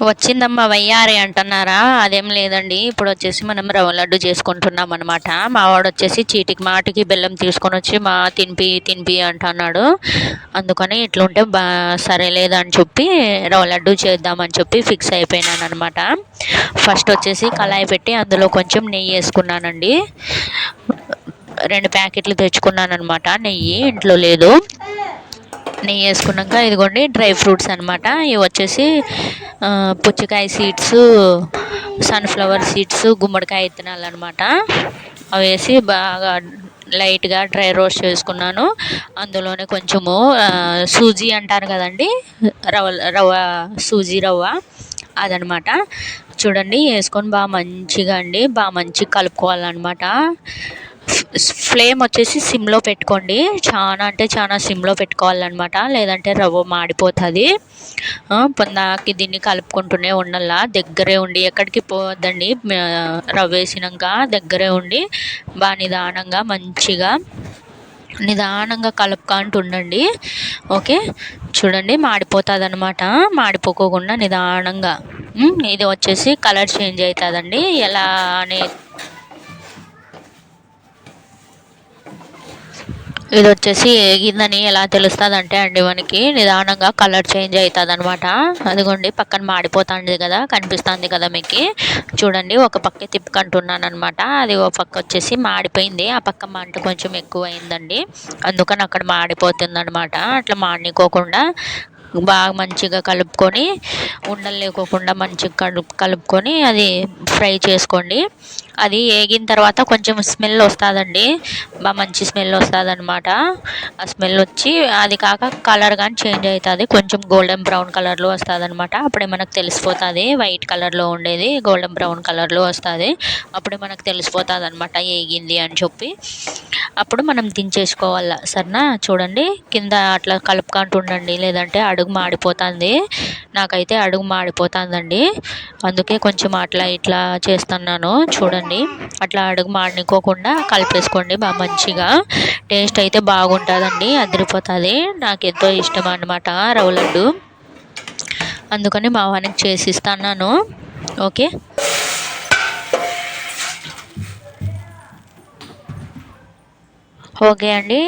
వచ్చిందమ్మా వయ్యారే అంటున్నారా? అదేం లేదండి. ఇప్పుడు వచ్చేసి మనం రవ్వ లడ్డు చేసుకుంటున్నాం అనమాట మా వాడు వచ్చేసి చీటికి మాటికి బెల్లం తీసుకొని వచ్చి మా తినిపి తినిపి అంటున్నాడు. అందుకని ఇట్లుంటే బా సరే లేదని చెప్పి రవ్వ లడ్డు చేద్దామని చెప్పి ఫిక్స్ అయిపోయినాను అనమాట ఫస్ట్ వచ్చేసి కళాయి పెట్టి అందులో కొంచెం నెయ్యి వేసుకున్నానండి. రెండు ప్యాకెట్లు తెచ్చుకున్నాను అనమాట నెయ్యి ఇంట్లో లేదు. నెయ్యి వేసుకున్నాక ఇదిగోండి డ్రై ఫ్రూట్స్ అనమాట ఇవి వచ్చేసి పుచ్చకాయ సీడ్స్ సన్ఫ్లవర్ సీడ్స్ గుమ్మడికాయ విత్తనాలు అనమాట అవి వేసి బాగా లైట్గా డ్రై రోస్ట్ చేసుకున్నాను. అందులోనే కొంచెము సూజీ అంటారు కదండి రవ్వ రవ్వ సూజీ రవ్వ అదనమాట చూడండి వేసుకొని బాగా మంచిగా అండి బాగా మంచిగా కలుపుకోవాలన్నమాట. ఫ్లేమ్ వచ్చేసి సిమ్లో పెట్టుకోండి. చాలా అంటే చాలా సిమ్లో పెట్టుకోవాలన్నమాట. లేదంటే రవ్వ మాడిపోతుంది. పొందాకి దీన్ని కలుపుకుంటూనే ఉండాల. దగ్గరే ఉండి ఎక్కడికి పోవద్దండి. రవ్వ వేసినాక దగ్గరే ఉండి బాగా నిదానంగా మంచిగా నిదానంగా కలుపుకుంటూ ఉండండి. ఓకే? చూడండి మాడిపోతుంది అనమాట మాడిపోకోకుండా నిదానంగా. ఇది వచ్చేసి కలర్ చేంజ్ అవుతుందండి ఎలా అనే ఇది వచ్చేసి ఏగిందని ఎలా తెలుస్తుంది అంటే అండి మనకి నిదానంగా కలర్ చేంజ్ అవుతుంది అనమాట అదిగోండి పక్కన మాడిపోతుంది కదా కనిపిస్తుంది కదా మీకు. చూడండి ఒక పక్క తిప్పుకుంటున్నాను అనమాట అది ఒక పక్క వచ్చేసి మాడిపోయింది ఆ పక్క మంట కొంచెం ఎక్కువ అయిందండి అందుకని అక్కడ మాడిపోతుంది అనమాట అట్లా మాడికోకుండా బాగా మంచిగా కలుపుకొని ఉండలు లేకోకుండా మంచిగా కలుపు కలుపుకొని అది ఫ్రై చేసుకోండి. అది వేగిన తర్వాత కొంచెం స్మెల్ వస్తుందండి. బాగా మంచి స్మెల్ వస్తుందన్నమాట. ఆ స్మెల్ వచ్చి అది కాక కలర్ కానీ చేంజ్ అవుతుంది కొంచెం గోల్డెన్ బ్రౌన్ కలర్లో వస్తుంది అనమాట అప్పుడే మనకు తెలిసిపోతుంది. వైట్ కలర్లో ఉండేది గోల్డెన్ బ్రౌన్ కలర్లో వస్తుంది. అప్పుడే మనకు తెలిసిపోతుంది అనమాట వేగింది అని చెప్పి. అప్పుడు మనం దించేసుకోవాలా? సరేనా? చూడండి. కింద అట్లా కలుపుకుంటూ ఉండండి. లేదంటే అడుగు మాడిపోతుంది. నాకైతే అడుగు మాడిపోతుందండి. అందుకే కొంచెం అట్లా ఇట్లా చేస్తున్నాను. చూడండి. అట్లా అడుగు మాడికోకుండా కలిపేసుకోండి బాగా మంచిగా. టేస్ట్ అయితే బాగుంటుందండి. అదిరిపోతుంది. నాకు ఎంతో ఇష్టం అన్నమాట రవ్వ లడ్డు. అందుకని మా వానికి చేసి ఇస్తున్నాను ఓకే? ఓకే అండి.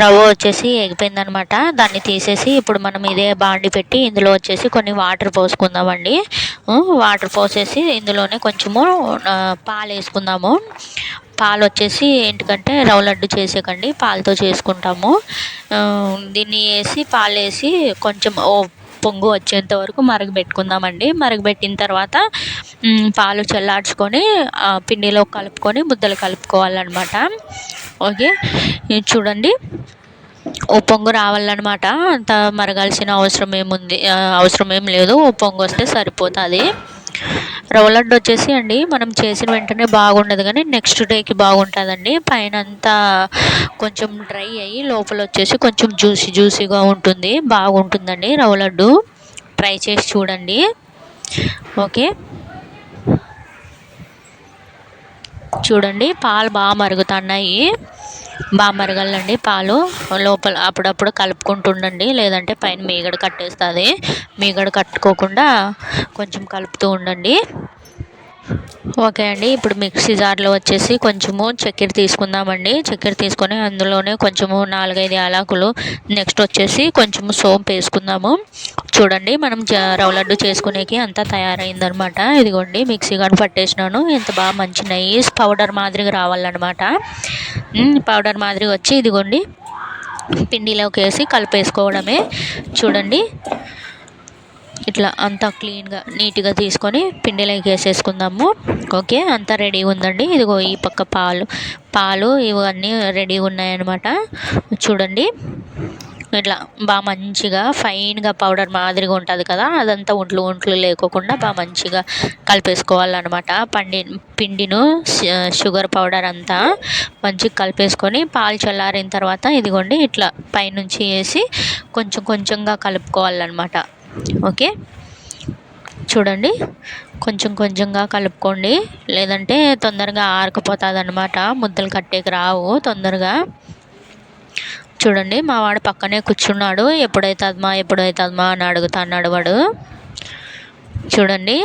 రవ్వ వచ్చేసి ఎగిపోయిందనమాట. దాన్ని తీసేసి ఇప్పుడు మనం ఇదే బాండి పెట్టి ఇందులో వచ్చేసి కొన్ని వాటర్ పోసుకుందామండి. వాటర్ పోసేసి ఇందులోనే కొంచెము పాలు వేసుకుందాము పాలు వచ్చేసి ఏంటికంటే రవ్వ లడ్డు చేసేకండి. పాలతో చేసుకుంటాము. దీన్ని వేసి పాలు వేసి కొంచెం ఓ పొంగు వచ్చేంత వరకు మరగబెట్టుకుందామండి మరగబెట్టిన తర్వాత పాలు చల్లార్చుకొని పిండిలో కలుపుకొని ముద్దలు కలుపుకోవాలన్నమాట ఓకే. చూడండి. ఓ పొంగు రావాలన్నమాట. అంత మరగాల్సిన అవసరం ఏముంది? అవసరం ఏం లేదు. ఓ పొంగు వస్తే సరిపోతుంది. రవ్వ లడ్డు వచ్చేసి అండి మనం చేసిన వెంటనే బాగుండదు కానీ నెక్స్ట్ డేకి బాగుంటుందండి. పైన అంతా కొంచెం డ్రై అయ్యి లోపల వచ్చేసి కొంచెం జ్యూసీ జ్యూసీగా ఉంటుంది. బాగుంటుందండి రవ్వ లడ్డు ట్రై చేసి చూడండి. ఓకే. చూడండి పాలు బాగా మరుగుతున్నాయి. బాగా మరగాలండి పాలు. లోపల అప్పుడప్పుడు కలుపుకుంటూ ఉండండి లేదంటే పైన మీగడ కట్టేస్తుంది. మీగడ కట్టుకోకుండా కొంచెం కలుపుతూ ఉండండి. ఓకే అండి ఇప్పుడు మిక్సీ జార్లో వచ్చేసి కొంచెము చక్కెర తీసుకుందామండి. చక్కెర తీసుకొని అందులోనే కొంచెము నాలుగైదు యాలకులు నెక్స్ట్ వచ్చేసి కొంచెము సోంపు వేసుకుందాము. చూడండి మనం రవ్వ లడ్డు చేసుకునేకి అంతా తయారైందనమాట. ఇదిగోండి మిక్సీ కానీ పట్టేసినాను. ఎంత బాగా మంచి నైస్ పౌడర్ మాదిరిగా రావాలన్నమాట పౌడర్ మాదిరిగా వచ్చి ఇదిగోండి పిండిలోకి వేసి కలిపేసుకోవడమే. చూడండి ఇట్లా అంతా క్లీన్గా నీట్గా తీసుకొని పిండిలోకి వేసేసుకుందాము. ఓకే అంతా రెడీ ఉందండి. ఇదిగో ఈ పక్క పాలు పాలు ఇవన్నీ రెడీ ఉన్నాయన్నమాట. చూడండి. ఇట్లా బాగా మంచిగా ఫైన్గా పౌడర్ మాదిరిగా ఉంటుంది కదా అదంతా ఒంట్లు ఒంట్లు లేకోకుండా బాగా మంచిగా కలిపేసుకోవాలన్నమాట. పండి పిండిను షుగర్ పౌడర్ అంతా మంచిగా కలిపేసుకొని పాలు చల్లారిన తర్వాత ఇదిగోండి ఇట్లా పైనుంచి వేసి కొంచెం కొంచెంగా కలుపుకోవాలన్నమాట. ఓకే. చూడండి. కొంచెం కొంచెంగా కలుపుకోండి. లేదంటే తొందరగా ఆరకపోతుంది అనమాట ముద్దలు కట్టేకి రావు తొందరగా. చూడండి మా వాడు పక్కనే కూర్చున్నాడు. ఎప్పుడైతుందమ్మా ఎప్పుడైతుందమ్మా అని అడుగుతున్నాడు వాడు. చూడండి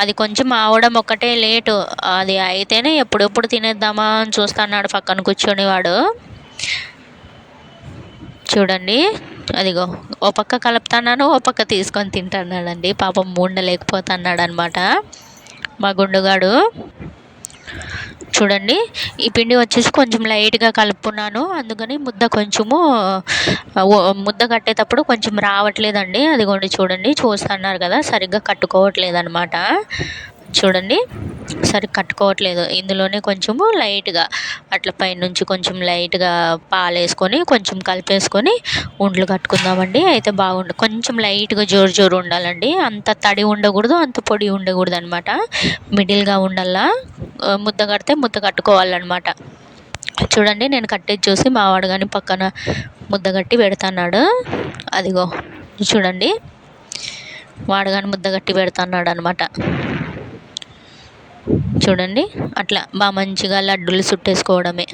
అది కొంచెం ఆవడం ఒక్కటే లేటు. అది అయితేనే ఎప్పుడెప్పుడు తినేద్దామా అని చూస్తున్నాడు పక్కన కూర్చొని వాడు. చూడండి. అదిగో ఓ పక్క కలుపుతున్నాను ఓ పక్క తీసుకొని తింటున్నాడండి. పాపం ఉండలేకపోతున్నాడు అనమాట మా గుండుగాడు. చూడండి ఈ పిండి వచ్చేసి కొంచెం లైట్గా కలుపుకున్నాను. అందుకని ముద్ద కొంచెము ముద్ద కట్టేటప్పుడు కొంచెం రావట్లేదండి. అదిగోండి చూడండి చూస్తున్నారు కదా సరిగ్గా కట్టుకోవట్లేదు అనమాట చూడండి. సరి కట్టుకోవట్లేదు. ఇందులోనే కొంచెము లైట్గా అట్లా పైనుంచి కొంచెం లైట్గా పాలు వేసుకొని కొంచెం కలిపేసుకొని ఉండలు కట్టుకుందామండి. అయితే బాగుండు కొంచెం లైట్గా జోరు జోరు ఉండాలండి. అంత తడి ఉండకూడదు అంత పొడి ఉండకూడదు అనమాట మిడిల్గా ఉండాలా ముద్ద కడితే ముద్ద కట్టుకోవాలన్నమాట చూడండి నేను కట్టేది చూసి మావాడు కానీ పక్కన ముద్ద కట్టి పెడతాన్నాడు. అదిగో చూడండి. వాడు కానీ ముద్ద కట్టి పెడతాన్నాడు అనమాట చూడండి. అట్లా బాగా మంచిగా లడ్డూలు చుట్టేసుకోవడమే.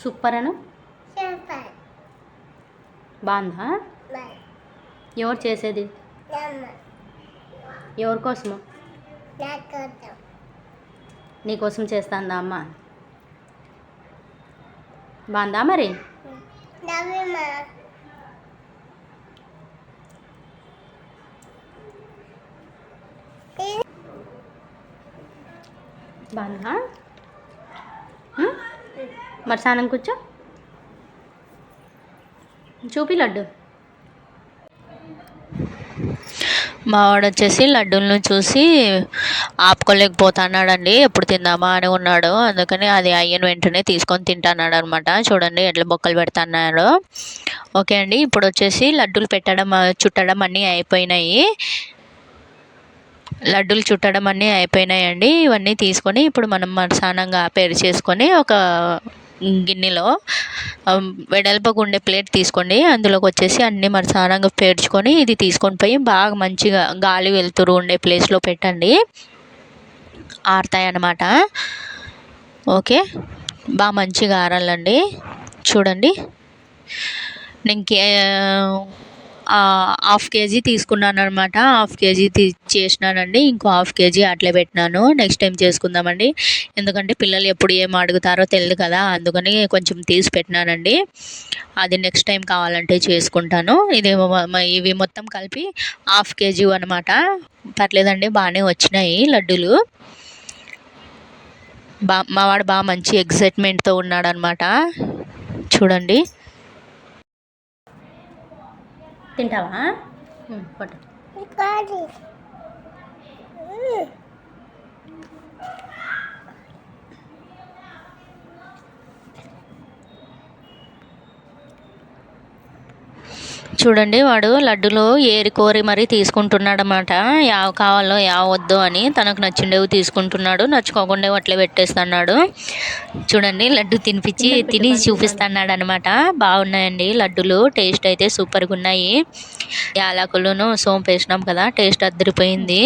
సూపర్ అను? బాగుందా? ఎవరు చేసేది? ఎవరి కోసము? నీకోసం చేస్తాందా అమ్మ? బాగుందా మరి? బాగుందా? మరి స్నానం కూర్చో. చూపి లడ్డు. మావాడు వచ్చేసి లడ్డూలను చూసి ఆపుకోలేకపోతున్నాడండి ఎప్పుడు తిందామా అని ఉన్నాడు. అందుకని అది అయ్యను వెంటనే తీసుకొని తింటున్నాడు అనమాట చూడండి ఎట్లా బొక్కలు పెడుతున్నాడు. ఓకే అండి ఇప్పుడు వచ్చేసి లడ్డూలు పెట్టడం చుట్టడం అన్నీ అయిపోయినాయి. లడ్డూలు చుట్టడం అన్నీ అయిపోయినాయండి. ఇవన్నీ తీసుకొని ఇప్పుడు మనం మరసానంగా పేరు చేసుకొని ఒక గిన్నెలో ఆ, వెడల్పుగా ఉండే ప్లేట్ తీసుకోండి. అందులోకి వచ్చేసి అన్నీ మరసానంగా పేర్చుకొని ఇది తీసుకొని పోయి బాగా మంచిగా గాలి వెలుతురు ఉండే ప్లేస్లో పెట్టండి. ఆరుతాయి అన్నమాట ఓకే? బాగా మంచిగా ఆరాలండి. చూడండి. నేను కే హాఫ్ కేజీ తీసుకున్నాను అనమాట హాఫ్ కేజీ తీ చేసినానండి. ఇంకో హాఫ్ కేజీ అట్లే పెట్టినాను. నెక్స్ట్ టైం చేసుకుందామండి. ఎందుకంటే పిల్లలు ఎప్పుడు ఏం అడుగుతారో తెలియదు కదా. అందుకని కొంచెం తీసి పెట్టినానండి. అది నెక్స్ట్ టైం కావాలంటే చేసుకుంటాను. ఇది ఇవి మొత్తం కలిపి హాఫ్ కేజీ అనమాట పర్లేదండి బాగానే వచ్చినాయి లడ్డూలు. బా మావాడు బాగా మంచి ఎగ్జైట్మెంట్తో ఉన్నాడనమాట చూడండి. తింటావా? పట్టు. చూడండి వాడు లడ్డులో ఏరి కోరి మరీ తీసుకుంటున్నాడు అనమాట యావ కావాలో యావ వద్దు అని తనకు నచ్చిండేవి తీసుకుంటున్నాడు. నచ్చుకోకుండా అట్లే పెట్టేస్తున్నాడు. చూడండి లడ్డు తినిపించి తిని చూపిస్తున్నాడు అనమాట బాగున్నాయండి లడ్డులు టేస్ట్ అయితే సూపర్గా ఉన్నాయి యాలకులను సోంపు వేసినాం కదా టేస్ట్ అద్దరిపోయింది.